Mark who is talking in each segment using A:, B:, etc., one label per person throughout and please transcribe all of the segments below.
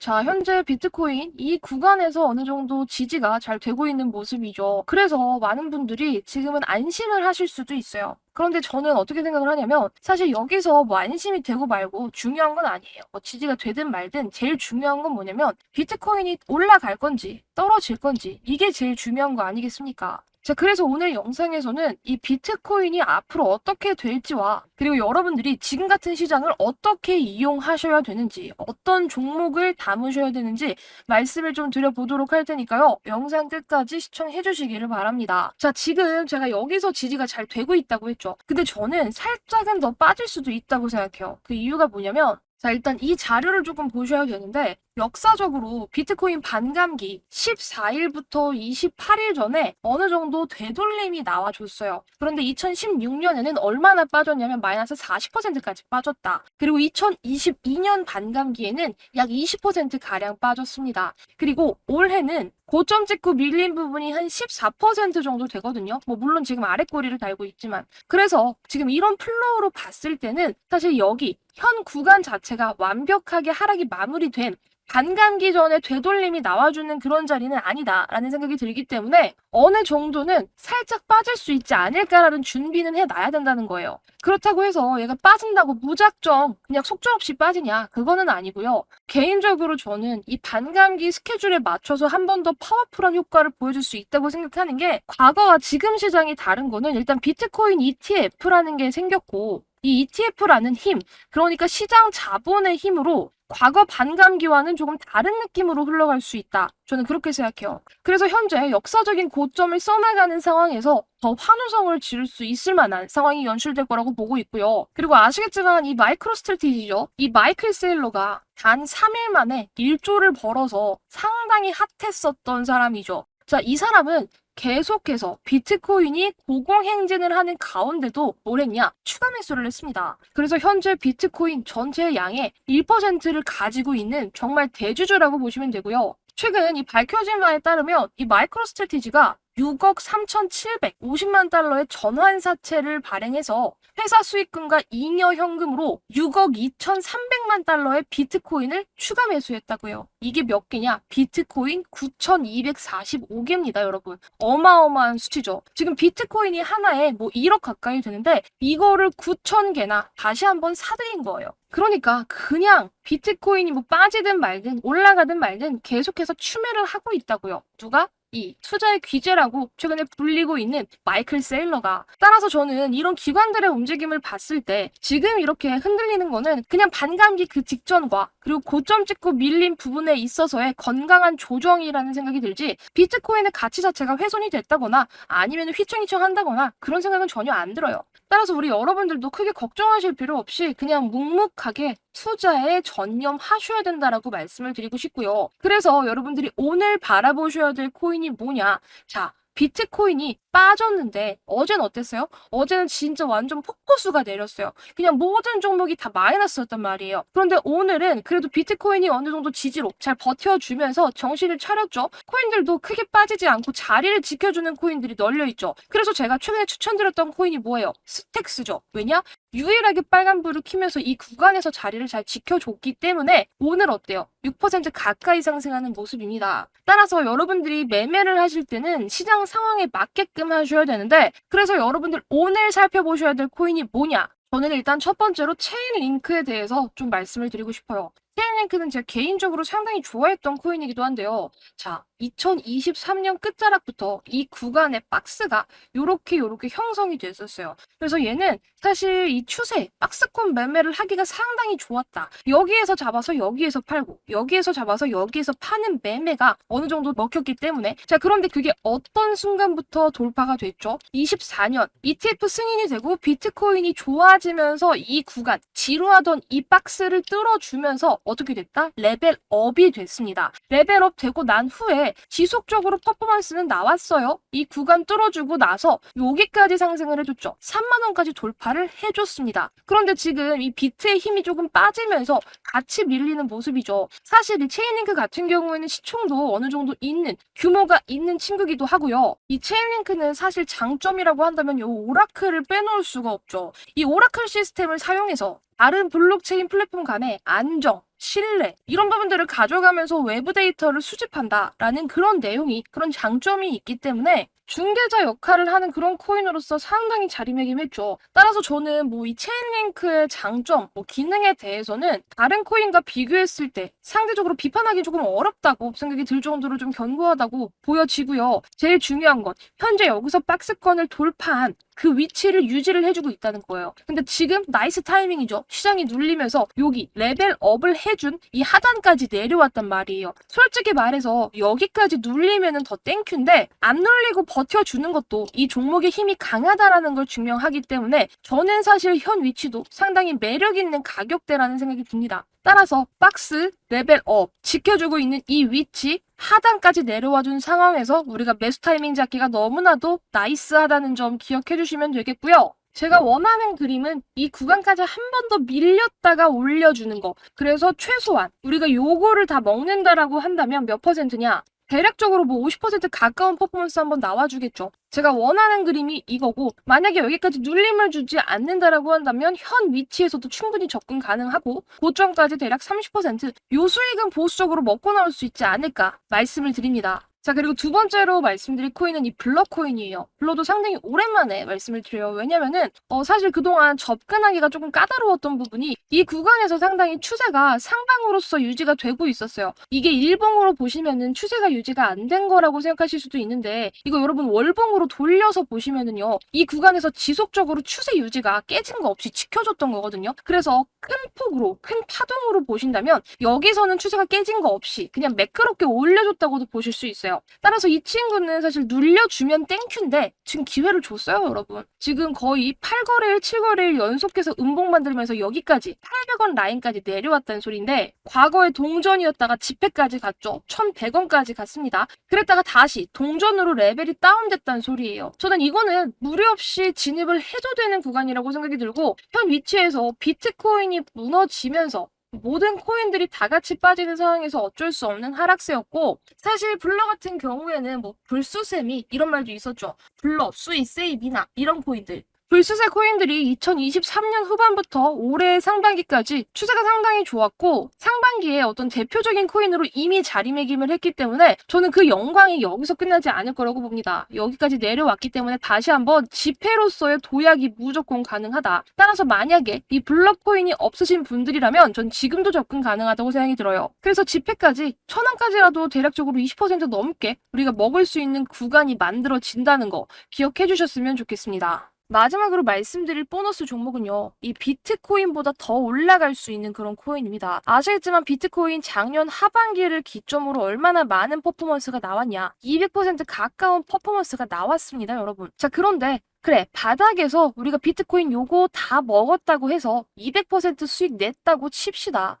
A: 자, 현재 비트코인 이 구간에서 어느 정도 지지가 잘 되고 있는 모습이죠. 그래서 많은 분들이 지금은 안심을 하실 수도 있어요. 그런데 저는 어떻게 생각을 하냐면 사실 여기서 뭐 안심이 되고 말고 중요한 건 아니에요. 뭐 지지가 되든 말든 제일 중요한 건 뭐냐면 비트코인이 올라갈 건지 떨어질 건지 이게 제일 중요한 거 아니겠습니까? 자, 그래서 오늘 영상에서는 이 비트코인이 앞으로 어떻게 될지와 그리고 여러분들이 지금 같은 시장을 어떻게 이용하셔야 되는지 어떤 종목을 담으셔야 되는지 말씀을 좀 드려보도록 할 테니까요. 영상 끝까지 시청해 주시기를 바랍니다. 자, 지금 제가 여기서 지지가 잘 되고 있다고 했죠. 근데 저는 살짝은 더 빠질 수도 있다고 생각해요. 그 이유가 뭐냐면 자, 일단 이 자료를 조금 보셔야 되는데, 역사적으로 비트코인 반감기 14일부터 28일 전에 어느 정도 되돌림이 나와줬어요. 그런데 2016년에는 얼마나 빠졌냐면 마이너스 40%까지 빠졌다. 그리고 2022년 반감기에는 약 20%가량 빠졌습니다. 그리고 올해는 고점 찍고 밀린 부분이 한 14% 정도 되거든요. 뭐 물론 지금 아래 꼬리를 달고 있지만 그래서 지금 이런 플로우로 봤을 때는 사실 여기 현 구간 자체가 완벽하게 하락이 마무리된 반감기 전에 되돌림이 나와주는 그런 자리는 아니다라는 생각이 들기 때문에 어느 정도는 살짝 빠질 수 있지 않을까라는 준비는 해놔야 된다는 거예요. 그렇다고 해서 얘가 빠진다고 무작정 그냥 속절없이 빠지냐 그거는 아니고요. 개인적으로 저는 이 반감기 스케줄에 맞춰서 한 번 더 파워풀한 효과를 보여줄 수 있다고 생각하는 게 과거와 지금 시장이 다른 거는 일단 비트코인 ETF라는 게 생겼고 이 ETF라는 힘, 그러니까 시장 자본의 힘으로 과거 반감기와는 조금 다른 느낌으로 흘러갈 수 있다. 저는 그렇게 생각해요. 그래서 현재 역사적인 고점을 써나가는 상황에서 더 환호성을 지를 수 있을 만한 상황이 연출될 거라고 보고 있고요. 그리고 아시겠지만 이 마이크로 스트레티지죠. 이 마이클 세일러가 단 3일 만에 1조를 벌어서 상당히 핫했었던 사람이죠. 자, 이 사람은 계속해서 비트코인이 고공행진을 하는 가운데도 뭘 했냐? 추가 매수를 했습니다. 그래서 현재 비트코인 전체 양의 1%를 가지고 있는 정말 대주주라고 보시면 되고요. 최근 이 밝혀진 바에 따르면 이 마이크로 스트래티지가 6억 3,750만 달러의 전환사채를 발행해서 회사 수익금과 잉여 현금으로 6억 2,300만 달러의 비트코인을 추가 매수했다고요. 이게 몇 개냐? 비트코인 9,245개입니다, 여러분. 어마어마한 수치죠. 지금 비트코인이 하나에 뭐 1억 가까이 되는데 이거를 9,000개나 다시 한번 사들인 거예요. 그러니까 그냥 비트코인이 뭐 빠지든 말든 올라가든 말든 계속해서 추매를 하고 있다고요. 누가? 이 투자의 귀재라고 최근에 불리고 있는 마이클 세일러가 따라서 저는 이런 기관들의 움직임을 봤을 때 지금 이렇게 흔들리는 거는 그냥 반감기 그 직전과 그리고 고점 찍고 밀린 부분에 있어서의 건강한 조정이라는 생각이 들지 비트코인의 가치 자체가 훼손이 됐다거나 아니면 휘청휘청 한다거나 그런 생각은 전혀 안 들어요. 따라서 우리 여러분들도 크게 걱정하실 필요 없이 그냥 묵묵하게 투자에 전념하셔야 된다라고 말씀을 드리고 싶고요. 그래서 여러분들이 오늘 바라보셔야 될 코인이 뭐냐? 자, 비트코인이 빠졌는데 어제는 어땠어요? 어제는 진짜 완전 폭포수가 내렸어요. 그냥 모든 종목이 다 마이너스였단 말이에요. 그런데 오늘은 그래도 비트코인이 어느 정도 지지로 잘 버텨주면서 정신을 차렸죠. 코인들도 크게 빠지지 않고 자리를 지켜주는 코인들이 널려있죠. 그래서 제가 최근에 추천드렸던 코인이 뭐예요? 스택스죠. 왜냐? 유일하게 빨간불을 켜면서 이 구간에서 자리를 잘 지켜줬기 때문에 오늘 어때요? 6% 가까이 상승하는 모습입니다. 따라서 여러분들이 매매를 하실 때는 시장 상황에 맞게끔 하셔야 되는데 그래서 여러분들 오늘 살펴보셔야 될 코인이 뭐냐? 저는 일단 첫 번째로 체인 링크에 대해서 좀 말씀을 드리고 싶어요. 체인 링크는 제가 개인적으로 상당히 좋아했던 코인이기도 한데요. 자, 2023년 끝자락부터 이 구간의 박스가 요렇게 요렇게 형성이 됐었어요. 그래서 얘는 사실 이 추세, 박스권 매매를 하기가 상당히 좋았다. 여기에서 잡아서 여기에서 팔고, 여기에서 잡아서 여기에서 파는 매매가 어느 정도 먹혔기 때문에. 자, 그런데 그게 어떤 순간부터 돌파가 됐죠? 24년 ETF 승인이 되고 비트코인이 좋아지면서 이 구간, 지루하던 이 박스를 뚫어주면서 어떻게 됐다? 레벨업이 됐습니다. 레벨업 되고 난 후에 지속적으로 퍼포먼스는 나왔어요. 이 구간 뚫어주고 나서 여기까지 상승을 해줬죠. 3만원까지 돌파를 해줬습니다. 그런데 지금 이 비트의 힘이 조금 빠지면서 같이 밀리는 모습이죠. 사실 이 체인링크 같은 경우에는 시총도 어느 정도 있는 규모가 있는 친구기도 하고요. 이 체인링크는 사실 장점이라고 한다면 이 오라클을 빼놓을 수가 없죠. 이 오라클 시스템을 사용해서 다른 블록체인 플랫폼 간의 안정, 신뢰 이런 부분들을 가져가면서 외부 데이터를 수집한다라는 그런 내용이 그런 장점이 있기 때문에 중개자 역할을 하는 그런 코인으로서 상당히 자리매김했죠. 따라서 저는 뭐 이 체인링크의 장점, 뭐 기능에 대해서는 다른 코인과 비교했을 때 상대적으로 비판하기 조금 어렵다고 생각이 들 정도로 좀 견고하다고 보여지고요. 제일 중요한 건 현재 여기서 박스권을 돌파한 그 위치를 유지를 해주고 있다는 거예요. 근데 지금 나이스 타이밍이죠. 시장이 눌리면서 여기 레벨업을 해준 이 하단까지 내려왔단 말이에요. 솔직히 말해서 여기까지 눌리면은 더 땡큐인데 안 눌리고 버텨주는 것도 이 종목의 힘이 강하다라는 걸 증명하기 때문에 저는 사실 현 위치도 상당히 매력 있는 가격대라는 생각이 듭니다. 따라서 박스 레벨업 지켜주고 있는 이 위치 하단까지 내려와 준 상황에서 우리가 매수 타이밍 잡기가 너무나도 나이스하다는 점 기억해 주시면 되겠고요. 제가 원하는 그림은 이 구간까지 한 번 더 밀렸다가 올려주는 거. 그래서 최소한 우리가 요거를 다 먹는다라고 한다면 몇 퍼센트냐? 대략적으로 뭐 50% 가까운 퍼포먼스 한번 나와주겠죠. 제가 원하는 그림이 이거고 만약에 여기까지 눌림을 주지 않는다라고 한다면 현 위치에서도 충분히 접근 가능하고 고점까지 대략 30%요 수익은 보수적으로 먹고 나올 수 있지 않을까 말씀을 드립니다. 자 그리고 두 번째로 말씀드릴 코인은 이 블러 코인이에요. 블러도 상당히 오랜만에 말씀을 드려요. 왜냐면은 어, 사실 그동안 접근하기가 조금 까다로웠던 부분이 이 구간에서 상당히 추세가 상방으로서 유지가 되고 있었어요. 이게 일봉으로 보시면은 추세가 유지가 안 된 거라고 생각하실 수도 있는데 이거 여러분 월봉으로 돌려서 보시면은요 이 구간에서 지속적으로 추세 유지가 깨진 거 없이 지켜줬던 거거든요. 그래서 큰 폭으로 큰 파동으로 보신다면 여기서는 추세가 깨진 거 없이 그냥 매끄럽게 올려줬다고도 보실 수 있어요. 따라서 이 친구는 사실 눌려주면 땡큐인데 지금 기회를 줬어요, 여러분. 지금 거의 8거래일, 7거래일 연속해서 음봉 만들면서 여기까지 800원 라인까지 내려왔다는 소리인데 과거에 동전이었다가 지폐까지 갔죠. 1100원까지 갔습니다. 그랬다가 다시 동전으로 레벨이 다운됐다는 소리예요. 저는 이거는 무리 없이 진입을 해도 되는 구간이라고 생각이 들고 현 위치에서 비트코인이 무너지면서 모든 코인들이 다 같이 빠지는 상황에서 어쩔 수 없는 하락세였고 사실 블러 같은 경우에는 뭐 불수세미 이런 말도 있었죠. 블러, 수이, 세이, 미나 이런 코인들 불수세 코인들이 2023년 후반부터 올해 상반기까지 추세가 상당히 좋았고 상반기에 어떤 대표적인 코인으로 이미 자리매김을 했기 때문에 저는 그 영광이 여기서 끝나지 않을 거라고 봅니다. 여기까지 내려왔기 때문에 다시 한번 지폐로서의 도약이 무조건 가능하다. 따라서 만약에 이 블럭 코인이 없으신 분들이라면 전 지금도 접근 가능하다고 생각이 들어요. 그래서 지폐까지 천 원까지라도 대략적으로 20% 넘게 우리가 먹을 수 있는 구간이 만들어진다는 거 기억해 주셨으면 좋겠습니다. 마지막으로 말씀드릴 보너스 종목은요. 이 비트코인보다 더 올라갈 수 있는 그런 코인입니다. 아시겠지만 비트코인 작년 하반기를 기점으로 얼마나 많은 퍼포먼스가 나왔냐. 200% 가까운 퍼포먼스가 나왔습니다, 여러분. 자, 그런데 그래, 바닥에서 우리가 비트코인 요거 다 먹었다고 해서 200% 수익 냈다고 칩시다.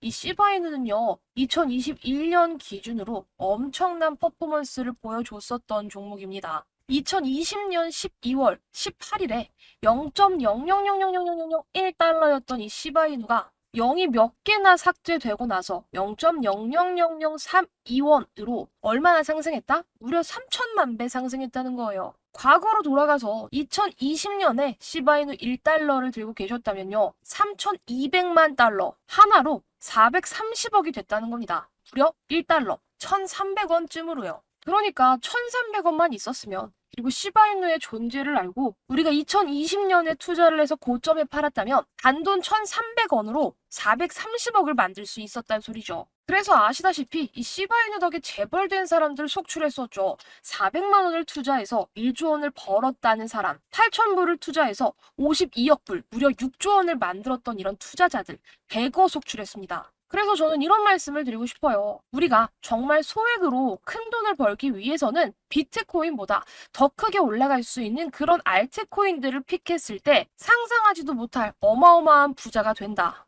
A: 이 시바이는요, 2021년 기준으로 엄청난 퍼포먼스를 보여줬었던 종목입니다. 2020년 12월 18일에 0.0000001달러였던 이 시바이누가 0이 몇 개나 삭제되고 나서 0.000032원으로 얼마나 상승했다? 무려 3천만 배 상승했다는 거예요. 과거로 돌아가서 2020년에 시바이누 1달러를 들고 계셨다면요. 3,200만 달러 하나로 430억이 됐다는 겁니다. 무려 1달러 1,300원쯤으로요. 그러니까 1,300원만 있었으면 그리고 시바이누의 존재를 알고 우리가 2020년에 투자를 해서 고점에 팔았다면 단돈 1,300원으로 430억을 만들 수 있었다는 소리죠. 그래서 아시다시피 이 시바이누 덕에 재벌된 사람들 속출했었죠. 400만 원을 투자해서 1조 원을 벌었다는 사람, 8천 불을 투자해서 52억 불, 무려 6조 원을 만들었던 이런 투자자들 100억 속출했습니다. 그래서 저는 이런 말씀을 드리고 싶어요. 우리가 정말 소액으로 큰 돈을 벌기 위해서는 비트코인보다 더 크게 올라갈 수 있는 그런 알트코인들을 픽했을 때 상상하지도 못할 어마어마한 부자가 된다.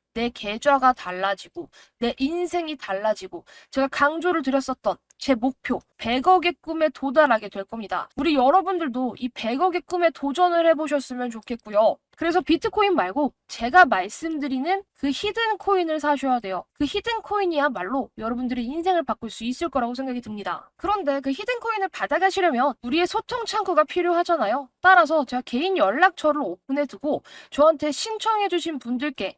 A: 내 계좌가 달라지고 내 인생이 달라지고 제가 강조를 드렸었던 제 목표 100억의 꿈에 도달하게 될 겁니다. 우리 여러분들도 이 100억의 꿈에 도전을 해보셨으면 좋겠고요. 그래서 비트코인 말고 제가 말씀드리는 그 히든 코인을 사셔야 돼요. 그 히든 코인이야말로 여러분들의 인생을 바꿀 수 있을 거라고 생각이 듭니다. 그런데 그 히든 코인을 받아가시려면 우리의 소통 창구가 필요하잖아요. 따라서 제가 개인 연락처를 오픈해 두고 저한테 신청해 주신 분들께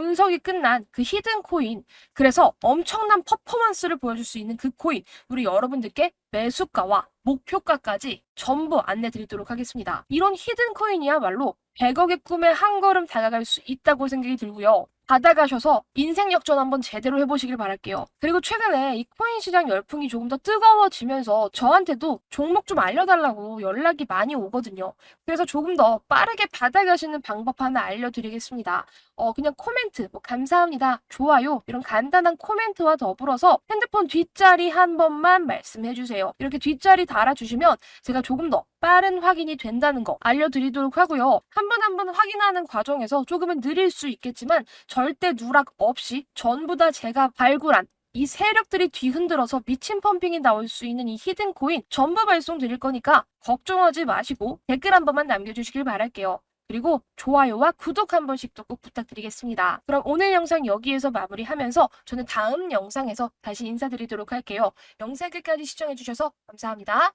A: 분석이 끝난 그 히든 코인 그래서 엄청난 퍼포먼스를 보여줄 수 있는 그 코인 우리 여러분들께 매수가와 목표가까지 전부 안내 드리도록 하겠습니다. 이런 히든 코인이야말로 100억의 꿈에 한 걸음 다가갈 수 있다고 생각이 들고요. 받아가셔서 인생 역전 한번 제대로 해보시길 바랄게요. 그리고 최근에 이 코인 시장 열풍이 조금 더 뜨거워지면서 저한테도 종목 좀 알려달라고 연락이 많이 오거든요. 그래서 조금 더 빠르게 받아가시는 방법 하나 알려드리겠습니다. 어, 그냥 코멘트, 뭐, 감사합니다, 좋아요, 이런 간단한 코멘트와 더불어서 핸드폰 뒷자리 한 번만 말씀해 주세요. 이렇게 뒷자리 달아주시면 제가 조금 더 빠른 확인이 된다는 거 알려드리도록 하고요. 한번한번 확인하는 과정에서 조금은 느릴 수 있겠지만 절대 누락 없이 전부 다 제가 발굴한 이 세력들이 뒤흔들어서 미친 펌핑이 나올 수 있는 이 히든 코인 전부 발송 드릴 거니까 걱정하지 마시고 댓글 한 번만 남겨주시길 바랄게요. 그리고 좋아요와 구독 한 번씩도 꼭 부탁드리겠습니다. 그럼 오늘 영상 여기에서 마무리하면서 저는 다음 영상에서 다시 인사드리도록 할게요. 영상 끝까지 시청해주셔서 감사합니다.